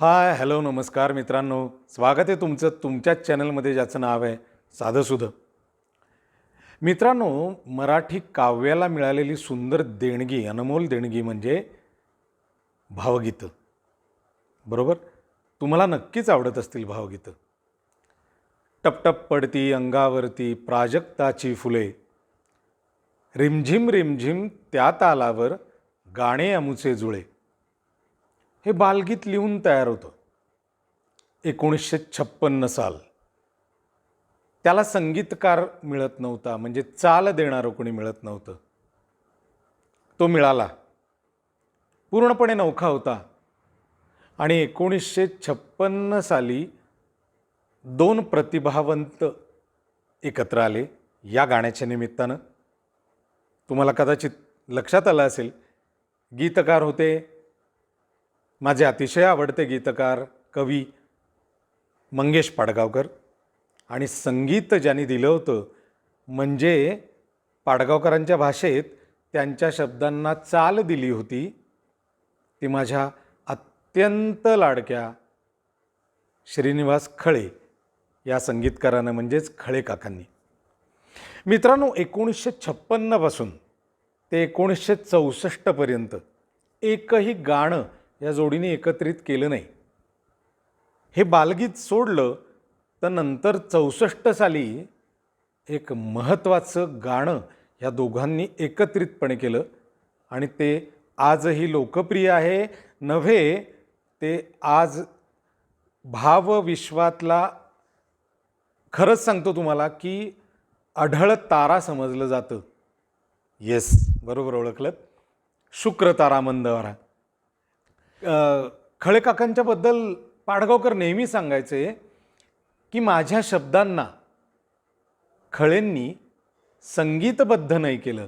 Hi hello नमस्कार मित्रांनो. स्वागत आहे तुमचं तुमच्याच चॅनलमध्ये ज्याचं नाव आहे साधंसुधं. मित्रांनो मराठी काव्याला मिळालेली सुंदर देणगी अनमोल देणगी म्हणजे भावगीतं. बरोबर? तुम्हाला नक्कीच आवडत असतील भावगीतं. टपटप पडती अंगावरती प्राजक्ताची फुले. रिमझिम रिमझिम त्या तालावर गाणे अमुचे जुळे. हे बालगीत लिहून तयार होतं. एकोणीसशे छप्पन्न साल. त्याला संगीतकार मिळत नव्हता म्हणजे चाल देणारं कोणी मिळत नव्हतं. तो मिळाला. पूर्णपणे नौखा होता. आणि एकोणीसशे छप्पन्न साली दोन प्रतिभावंत एकत्र आले या गाण्याच्या निमित्तानं. तुम्हाला कदाचित लक्षात आलं असेल गीतकार होते माझे अतिशय आवडते गीतकार कवी मंगेश पाडगावकर. आणि संगीत ज्यांनी दिलं होतं म्हणजे पाडगावकरांच्या भाषेत त्यांच्या शब्दांना चाल दिली होती ती माझ्या अत्यंत लाडक्या श्रीनिवास खळे या संगीतकारानं म्हणजेच खळे काकांनी. मित्रांनो एकोणीसशे छप्पन्नपासून ते एकोणीसशे चौसष्टपर्यंत एकही गाणं या जोडीने एकत्रित केलं नाही. हे बालगीत सोडलं तर नंतर चौसष्ट साली एक महत्त्वाचं गाणं या दोघांनी एकत्रितपणे केलं आणि ते आजही लोकप्रिय आहे. नव्हे ते आज भावविश्वातला खरंच सांगतो तुम्हाला की अढळ तारा समजलं जातं. येस बरोबर ओळखलं शुक्र तारा मंदवारा खळे काकांच्याबद्दल पाडगावकर नेहमी सांगायचे की माझ्या शब्दांना खळेंनी संगीतबद्ध नाही केलं.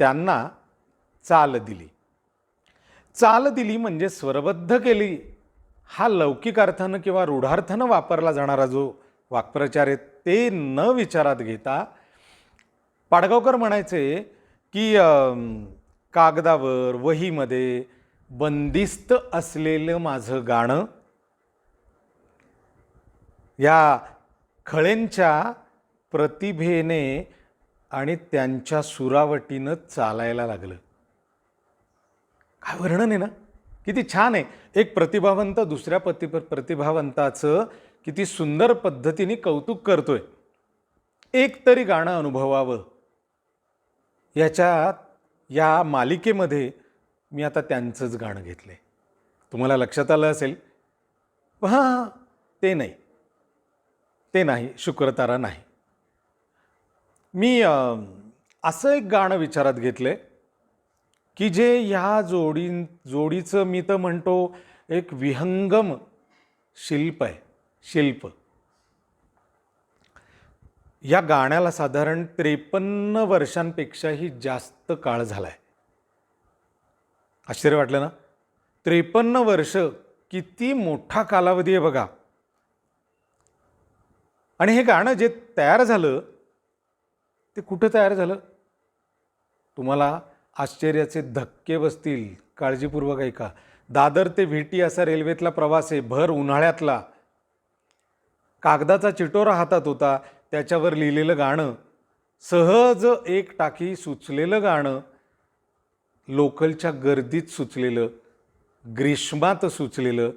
त्यांना चाल दिली. चाल दिली म्हणजे स्वरबद्ध केली. हा लौकिक अर्थानं किंवा रूढार्थानं वापरला जाणारा जो वाक्प्रचार आहे ते न विचारात घेता पाडगावकर म्हणायचे की कागदावर वहीमध्ये बंदिस्त असलेलं माझं गाणं या खळेंच्या प्रतिभेने आणि त्यांच्या सुरावटीनं चालायला लागलं. काय वर्णन आहे ना? किती छान आहे. एक प्रतिभावंत दुसऱ्या प्रति प्रतिभावंताचं किती सुंदर पद्धतीने कौतुक करतोय. एक तरी गाणं अनुभवावं. याच्या या मालिकेमध्ये मी आता त्यांचंच गाणं घेतलं आहे तुम्हाला लक्षात आलं असेल? हां ते नाही. ते नाही शुक्रतारा नाही. मी असं एक गाणं विचारात घेतलं आहे की जे ह्या जोडी जोडीचं मी तर म्हणतो एक विहंगम शिल्प आहे शिल्प. या गाण्याला साधारण त्रेपन्न वर्षांपेक्षाही जास्त काळ झाला आहे आश्चर्य वाटलं ना? त्रेपन्न वर्ष किती मोठा कालावधी आहे बघा. आणि हे गाणं जे तयार झालं ते कुठं तयार झालं? तुम्हाला आश्चर्याचे धक्के बसतील काळजीपूर्वक ऐका. दादर ते व्हिटी असा रेल्वेतला प्रवास आहे भर उन्हाळ्यातला. कागदाचा चिटोरा हातात होता त्याच्यावर लिहिलेलं गाणं सहज एक टाकी सुचलेलं गाणं लोकलच्या गर्दीत सुचलेलं ग्रीष्मात सुचलेलं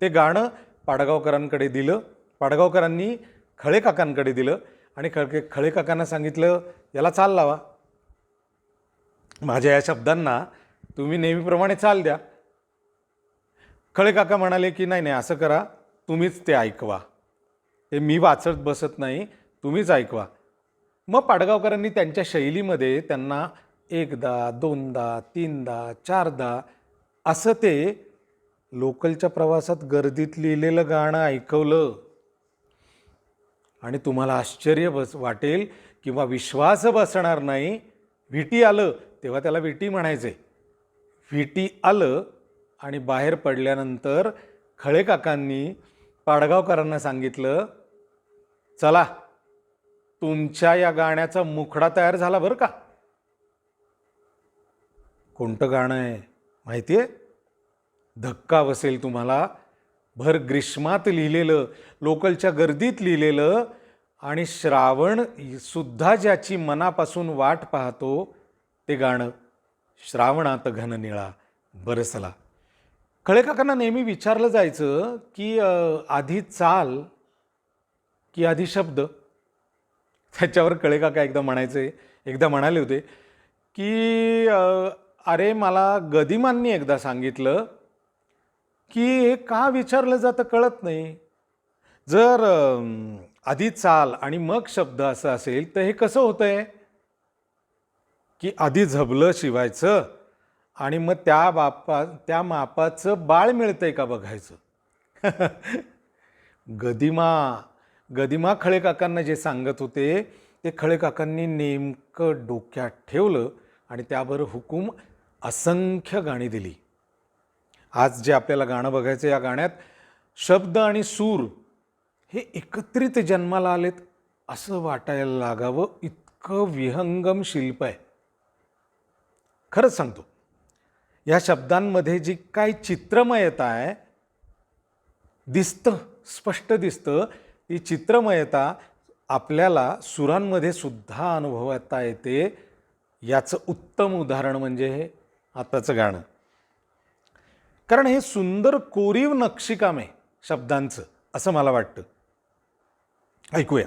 ते गाणं पाडगावकरांकडे दिलं पाडगावकरांनी खळे काकांकडे दिलं आणि खळके खळे काकांना सांगितलं याला चाल लावा. माझ्या या शब्दांना तुम्ही नेहमीप्रमाणे चाल द्या. खळे काका म्हणाले की नाही नाही असं करा तुम्हीच ते ऐकवा. ते मी वाचत बसत नाही तुम्हीच ऐकवा. मग पाडगावकरांनी त्यांच्या शैलीमध्ये त्यांना एकदा दोनदा तीनदा चारदा असं ते लोकलच्या प्रवासात गर्दीत लिहिलेलं गाणं ऐकवलं. आणि तुम्हाला आश्चर्य बस वाटेल किंवा विश्वास बसणार नाही व्हिटी आलं तेव्हा त्याला व्हिटी म्हणायचे. व्हिटी आलं आणि बाहेर पडल्यानंतर खळे काकांनी पाडगावकरांना सांगितलं चला तुमच्या या गाण्याचा मुखडा तयार झाला बरं का? कोणतं गाणं आहे? माहिती आहे? धक्का बसेल तुम्हाला. भर ग्रीष्मात लिहिलेलं लोकलच्या गर्दीत लिहिलेलं आणि श्रावण सुद्धा ज्याची मनापासून वाट पाहतो ते गाणं. श्रावणात घन निळा बरसला कळेकाकांना नेहमी विचारलं जायचं की आधी चाल की आधी शब्द? त्याच्यावर कळेकाका एकदा म्हणायचे एकदा म्हणाले होते की अरे मला गदिमांनी एकदा सांगितलं की हे का विचारलं जातं कळत नाही. जर आधी चाल आणि मग शब्द असं असेल तर हे कसं होतंय? की आधी झबलं शिवायचं आणि मग त्या बापा त्या मापाचं बाळ मिळतंय का बघायचं? गदिमा गदिमा खळेकाकांना जे सांगत होते ते खळेकाकांनी नेमकं डोक्यात ठेवलं आणि त्यावर हुकूम असंख्य गाणी दिली. आज जे आपल्याला गाणं बघायचं या गाण्यात शब्द आणि सूर हे एकत्रित जन्माला आलेत असं वाटायला लागावं. इतकं विहंगम शिल्प आहे. खरंच सांगतो या शब्दांमध्ये जी काय चित्रमयता आहे दिसतं स्पष्ट दिसतं ती चित्रमयता आपल्याला सुरांमध्ये सुद्धा अनुभवता येते. याचं उत्तम उदाहरण म्हणजे हे. आताचं गाणं. कारण हे सुंदर कोरीव नक्षीकाम आहे शब्दांचं असं मला वाटतं. ऐकूया.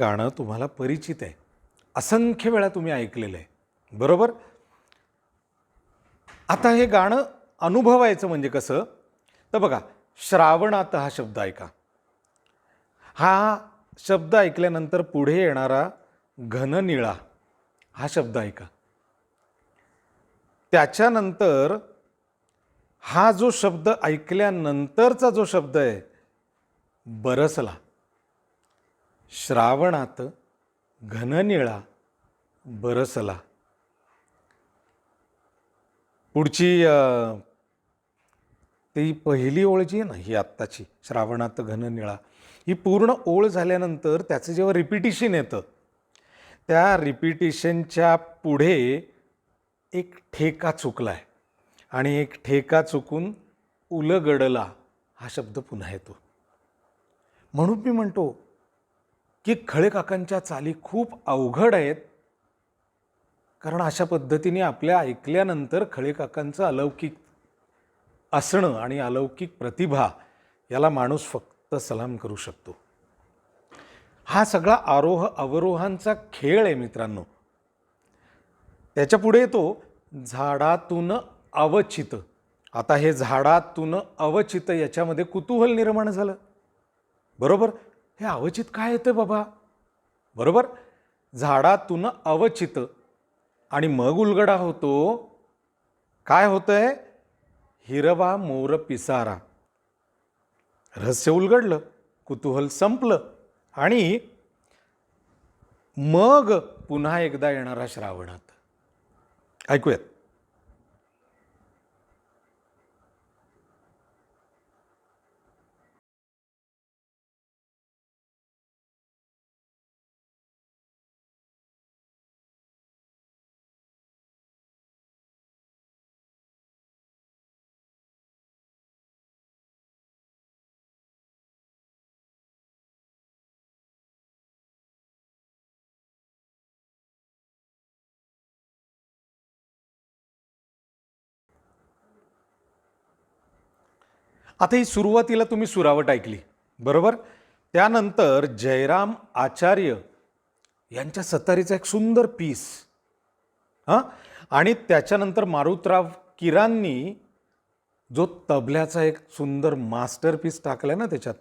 गाणं तुम्हाला परिचित आहे. असंख्य वेळा तुम्ही ऐकलेलं आहे. बरोबर? आता हे गाणं अनुभवायचं म्हणजे कसं? तर बघा श्रावणात हा शब्द ऐका. हा शब्द ऐकल्यानंतर पुढे येणारा घननिळा हा शब्द ऐका. त्याच्यानंतर हा जो शब्द ऐकल्यानंतरचा जो शब्द आहे बरसला. श्रावणात घननिळा बरसला. पुढची ती पहिली ओळ जी आहे ना ही आत्ताची श्रावणात घननिळा ही पूर्ण ओळ झाल्यानंतर त्याचं जेव्हा रिपिटिशन येतं त्या रिपिटिशनच्या पुढे एक ठेका चुकला आहे आणि एक ठेका चुकून उलगडला हा शब्द पुन्हा येतो. म्हणून मी म्हणतो की खळेकाकांच्या चाली खूप अवघड आहेत. कारण अशा पद्धतीने आपल्या ऐकल्यानंतर खळेकाकांचं अलौकिक असणं आणि अलौकिक प्रतिभा याला माणूस फक्त सलाम करू शकतो. हा सगळा आरोह अवरोहांचा खेळ आहे मित्रांनो. त्याच्यापुढे तो येतो झाडातून अवचित. आता हे झाडातून अवचित याच्यामध्ये कुतूहल निर्माण झालं. बरोबर? हे अवचित काय येतं बाबा? बरोबर? झाडातून अवचित. आणि मग उलगडा होतो. काय होतंय? हिरवा मोर पिसारा. रहस्य उलगडलं कुतूहल संपलं. आणि मग पुन्हा एकदा येणारा श्रावणात. ऐकूयात. आता ही सुरुवातीला तुम्ही सुरावट ऐकली बरोबर? त्यानंतर जयराम आचार्य यांच्या सतारीचा एक सुंदर पीस हां? आणि त्याच्यानंतर मारुतराव किरांनी जो तबल्याचा एक सुंदर मास्टरपीस टाकला ना त्याच्यात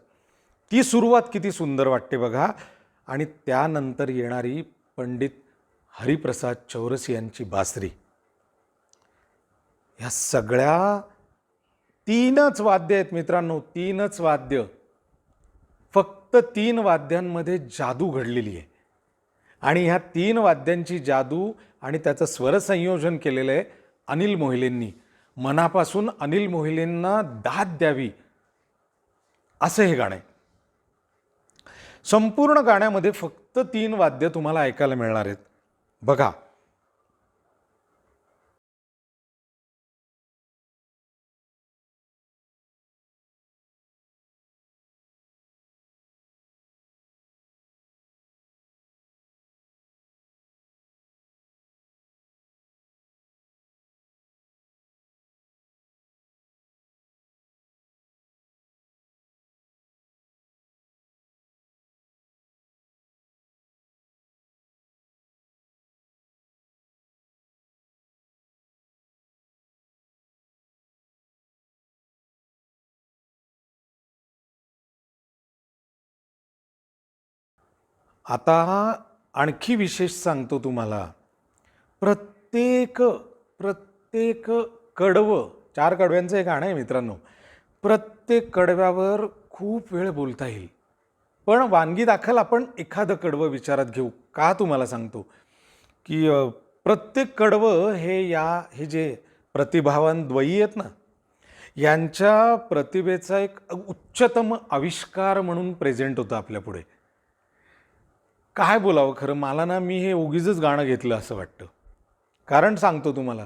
ती सुरुवात किती सुंदर वाटते बघा. आणि त्यानंतर येणारी पंडित हरिप्रसाद चौरसी यांची बासरी. ह्या सगळ्या तीनच वाद्य आहेत मित्रांनो तीनच वाद्य. फक्त तीन वाद्यांमध्ये जादू घडलेली आहे. आणि ह्या तीन वाद्यांची जादू आणि त्याचं स्वरसंयोजन केलेलं आहे अनिल मोहिलेंनी. मनापासून अनिल मोहिलेंना दाद द्यावी. असं हे गाणं आहे. संपूर्ण गाण्यामध्ये फक्त तीन वाद्य तुम्हाला ऐकायला मिळणार आहेत. बघा आता आणखी विशेष सांगतो तुम्हाला. प्रत्येक प्रत्येक कडवं चार कडव्यांचं एक गाणं आहे मित्रांनो. प्रत्येक कडव्यावर खूप वेळ बोलता येईल. पण वानगी दाखल आपण एखादं कडवं विचारात घेऊ. का तुम्हाला सांगतो? की प्रत्येक कडवं हे या हे जे प्रतिभावान द्वयी आहेत ना यांच्या प्रतिभेचा एक उच्चतम आविष्कार म्हणून प्रेझेंट होतं आपल्यापुढे. काय बोलावं खरं? मला ना मी हे उगीच गाणं घेतलं असं वाटतं. कारण सांगतो तुम्हाला.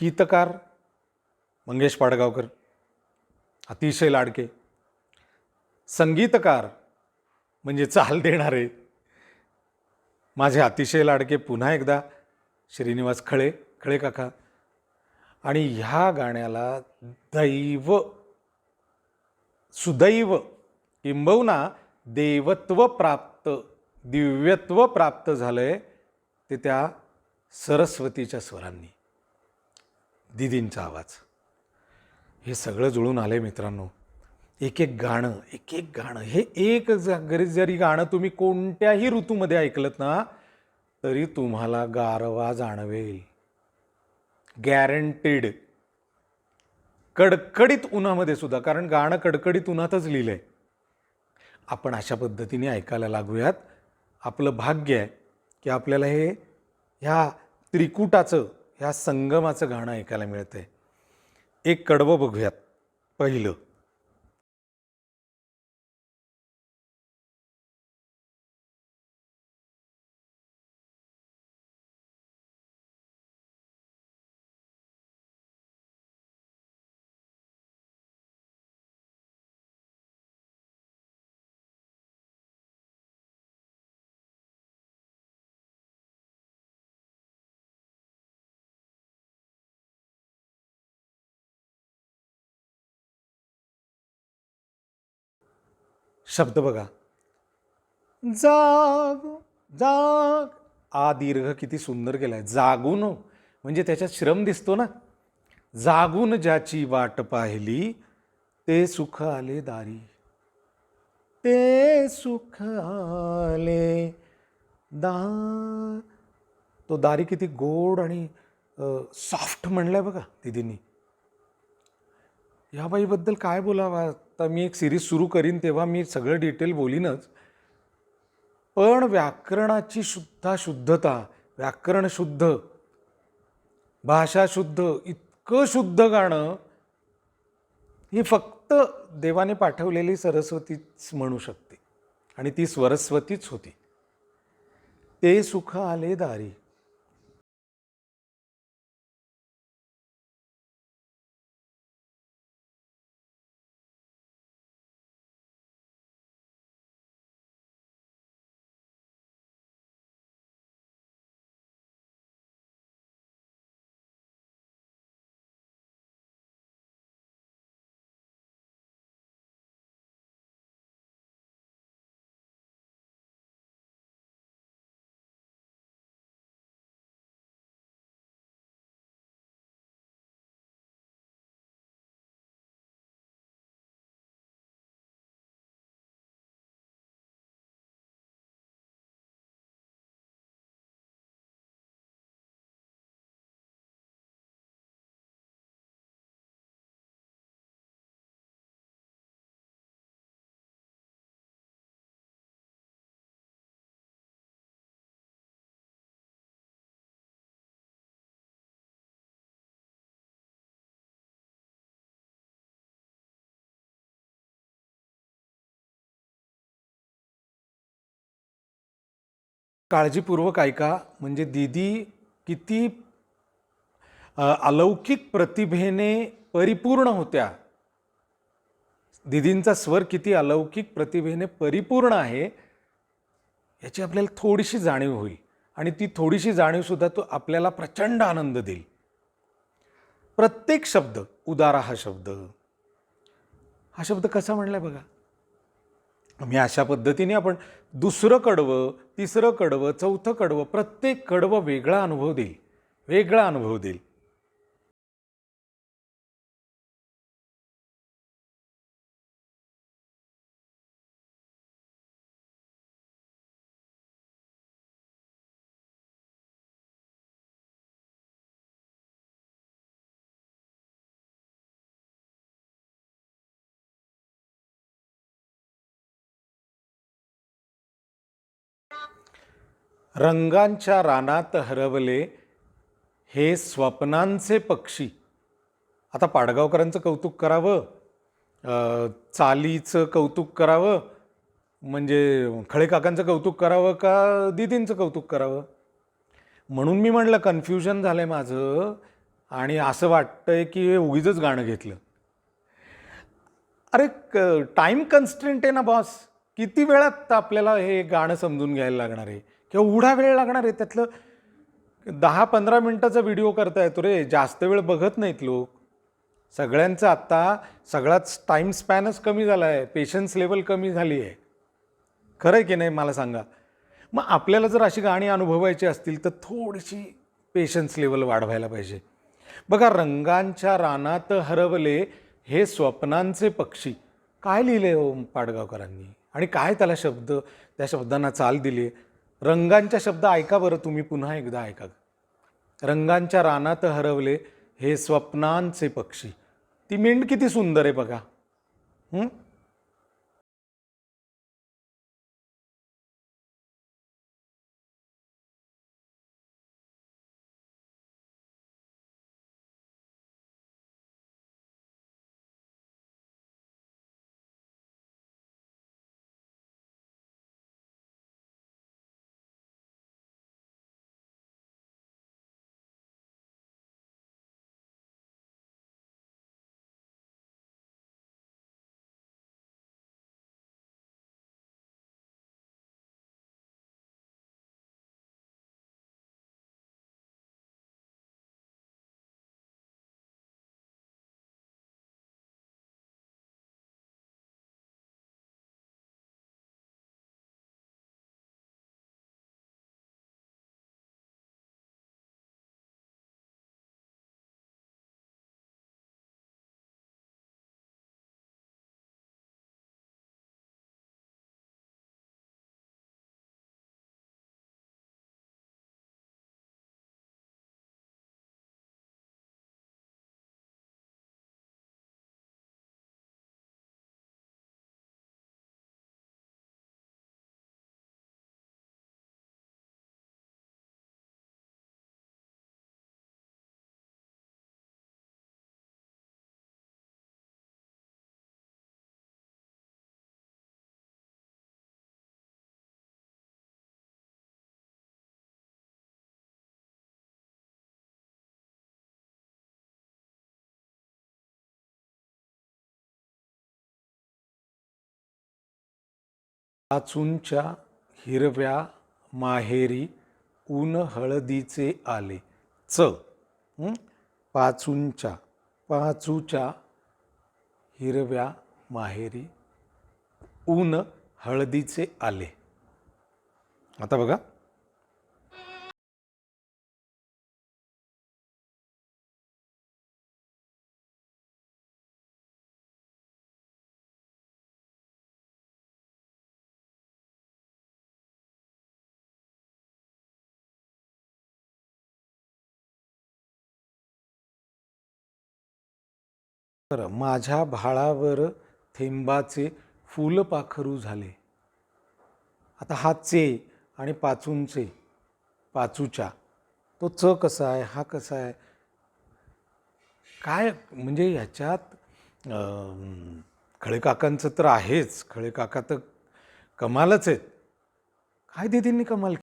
गीतकार मंगेश पाडगावकर अतिशय लाडके. संगीतकार म्हणजे चाल देणारे. माझे अतिशय लाडके पुन्हा एकदा श्रीनिवास खळे खळे काका. आणि ह्या गाण्याला दैव सुदैव किंबहुना देवत्व प्राप्त दिव्यत्व प्राप्त झालंय ते त्या सरस्वतीच्या स्वरांनी. दिदींचा आवाज. हे सगळं जुळून आलंय मित्रांनो. एक एक गाणं एक एक गाणं हे एक जरी जरी गाणं तुम्ही कोणत्याही ऋतूमध्ये ऐकलत ना तरी तुम्हाला गारवा जाणवेल. गॅरंटेड कडकडीत उन्हामध्ये सुद्धा कारण गाणं कडकडीत उन्हातच लिहिलंय. आपण अशा पद्धतीने ऐकायला लागूयात. आपलं भाग्य आहे की आपल्याला हे ह्या त्रिकुटाचं ह्या संगमाचं गाणं ऐकायला मिळतं आहे एक कडवं बघूयात पहिलं. शब्द बघा. जाग जाग. आ दीर्घ किती सुंदर केलाय. जागून म्हणजे त्याच्यात श्रम दिसतो ना. जागून ज्याची वाट पाहिली ते सुख आले दारी. ते सुख आले दा तो दारी किती गोड आणि सॉफ्ट म्हणलाय बघा दिदींनी. या बाईबद्दल काय बोलावं? आता मी एक सिरीज सुरू करीन तेव्हा मी सगळं डिटेल बोलीनच. पण व्याकरणाची सुद्धा शुद्धता व्याकरण शुद्ध भाषा शुद्ध इतकं शुद्ध गाणं ही फक्त देवाने पाठवलेली सरस्वतीच म्हणू शकते. आणि ती स्वरस्वतीच होती. ते सुख आले दारी काळजीपूर्वक ऐका. म्हणजे दीदी किती अलौकिक प्रतिभेने परिपूर्ण होत्या. दीदींचा स्वर किती अलौकिक प्रतिभेने परिपूर्ण आहे याची आपल्याला थोडीशी जाणीव होईल. आणि ती थोडीशी जाणीवसुद्धा तो आपल्याला प्रचंड आनंद देईल. प्रत्येक शब्द उदारा हा शब्द. हा शब्द कसा म्हणला बघा? मी अशा पद्धतीने आपण दुसरं कडवं तिसरं कडवं चौथं कडवं प्रत्येक कडवं वेगळा अनुभव देईल. वेगळा अनुभव देईल. रंगांच्या रानात हरवले हे स्वप्नांचे पक्षी. आता पाडगावकरांचं कौतुक करावं चालीचं कौतुक करावं म्हणजे खळे काकांचं कौतुक करावं का दिदींचं कौतुक करावं? म्हणून मी म्हणलं कन्फ्युजन झालंय माझं आणि असं वाटतंय की हे उगीच गाणं घेतलं. अरे क टाईम कन्स्टंट आहे ना बॉस किती वेळात आपल्याला हे गाणं समजून घ्यायला लागणार आहे? किंवा एवढा वेळ लागणार आहे त्यातलं. दहा पंधरा मिनटाचा व्हिडिओ करता येतो रे जास्त वेळ बघत नाहीत लोक. सगळ्यांचं आत्ता सगळाच टाईम स्पॅनच कमी झाला आहे पेशन्स लेवल कमी झाली आहे. खरं आहे की नाही मला सांगा. मग आपल्याला जर अशी गाणी अनुभवायची असतील तर थोडीशी पेशन्स लेवल वाढवायला पाहिजे. बघा रंगांच्या रानात हरवले हे स्वप्नांचे पक्षी. काय लिहिले हो पाडगावकरांनी? आणि काय त्याला शब्द त्या शब्दांना चाल दिली रंगांच्या शब्द ऐका बरं तुम्ही पुन्हा एकदा ऐका. रंगांच्या रानात हरवले हे स्वप्नांचे पक्षी. ती मेंढ किती सुंदर आहे बघा. काचूंच्या पाचूंच्या हिरव्या माहेरी ऊन हळदीचे आले. च. पाचूंच्या पाचूच्या हिरव्या माहेरी ऊन हळदीचे आले. आता बघा. तर माझ्या भाळावर थेंबाचे फुल पाखरू झाले. आता हा चे आणि पाचूंचे पाचूच्या तो च कसा आहे हा कसा आहे? काय म्हणजे ह्याच्यात खळेकाकांचं तर आहेच. खळेकाका तर कमालच आहेत. काय दिदींनी कमाल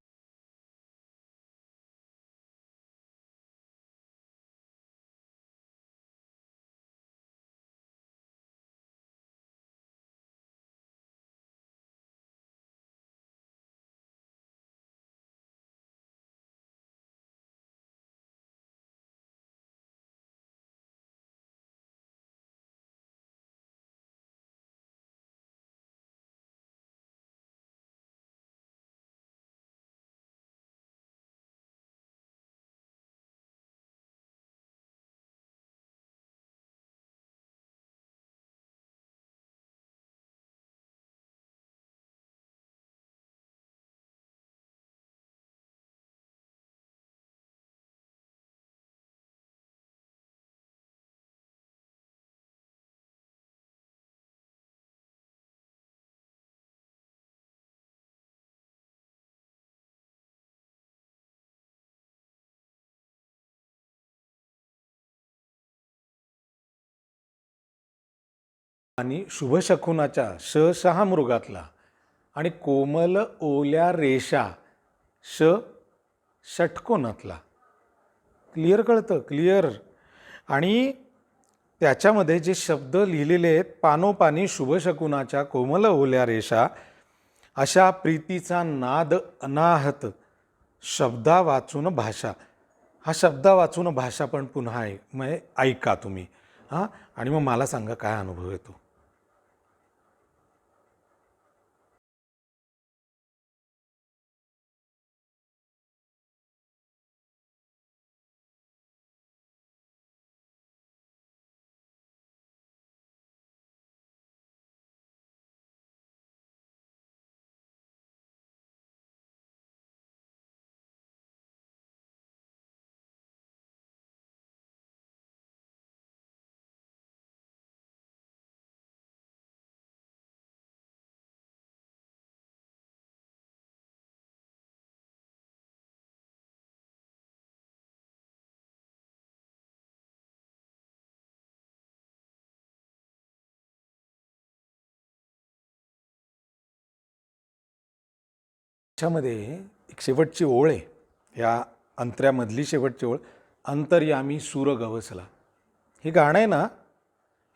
आणि शुभशकुनाच्या श सहा मृगातला आणि कोमल ओल्या रेषा श षटकोनातला. क्लिअर कळतं? क्लिअर आणि त्याच्यामध्ये जे शब्द लिहिलेले आहेत पानोपानी शुभशकुनाच्या कोमल ओल्या रेषा अशा प्रीतीचा नाद अनाहत शब्दा वाचून भाषा. हा शब्दा वाचून भाषा पण पुन्हा ऐ मग ऐका तुम्ही. हां? आणि मग मला सांगा काय अनुभव येतो याच्यामध्ये एक शेवटची ओळ आहे. या अंतऱ्यामधली शेवटची ओळ अंतर्यामी सूर गवसला. हे गाणं आहे ना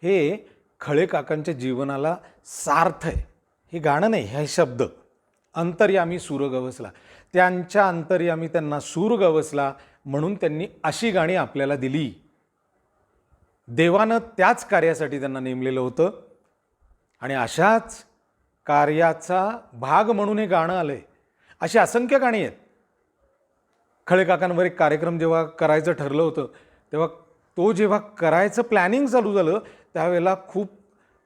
हे खळे काकांच्या जीवनाला सार्थ आहे. हे गाणं नाही हे शब्द. अंतर्यामी सूर गवसला. त्यांच्या अंतर्यामी त्यांना सूर गवसला म्हणून त्यांनी अशी गाणी आपल्याला दिली. देवानं त्याच कार्यासाठी त्यांना नेमलेलं होतं. आणि अशाच कार्याचा भाग म्हणून हे गाणं आलंय. अशी असंख्य गाणी आहेत. खळेकाकांवर एक कार्यक्रम जेव्हा करायचं ठरलं होतं तेव्हा तो जेव्हा करायचं प्लॅनिंग चालू झालं त्यावेळेला खूप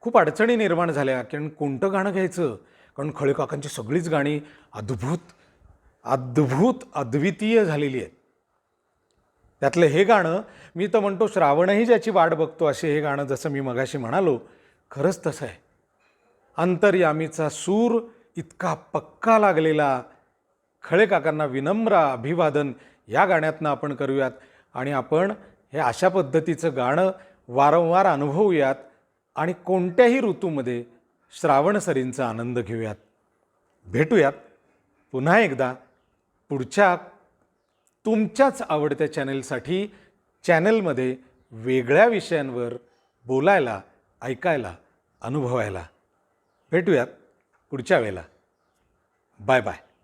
खूप अडचणी निर्माण झाल्या. कारण कोणतं गाणं घ्यायचं? कारण खळेकाकांची सगळीच गाणी अद्भुत अद्भुत अद्वितीय झालेली आहेत. त्यातलं हे गाणं मी तर म्हणतो श्रावणही ज्याची वाट बघतो असे हे गाणं जसं मी मगाशी म्हणालो खरंच तसं आहे. अंतर्यामीचा सूर इतका पक्का लागलेला खळे काकांना विनम्र अभिवादन या गाण्यातनं आपण करूयात. आणि आपण हे अशा पद्धतीचं गाणं वारंवार अनुभवूयात आणि कोणत्याही ऋतूमध्ये श्रावण सरींचा आनंद घेऊयात. भेटूयात. पुन्हा एकदा पुढच्या तुमच्याच आवडत्या चॅनेलसाठी चॅनेलमध्ये वेगळ्या विषयांवर बोलायला ऐकायला अनुभवायला. भेटूयात पुढच्या वेळेला. Bye bye.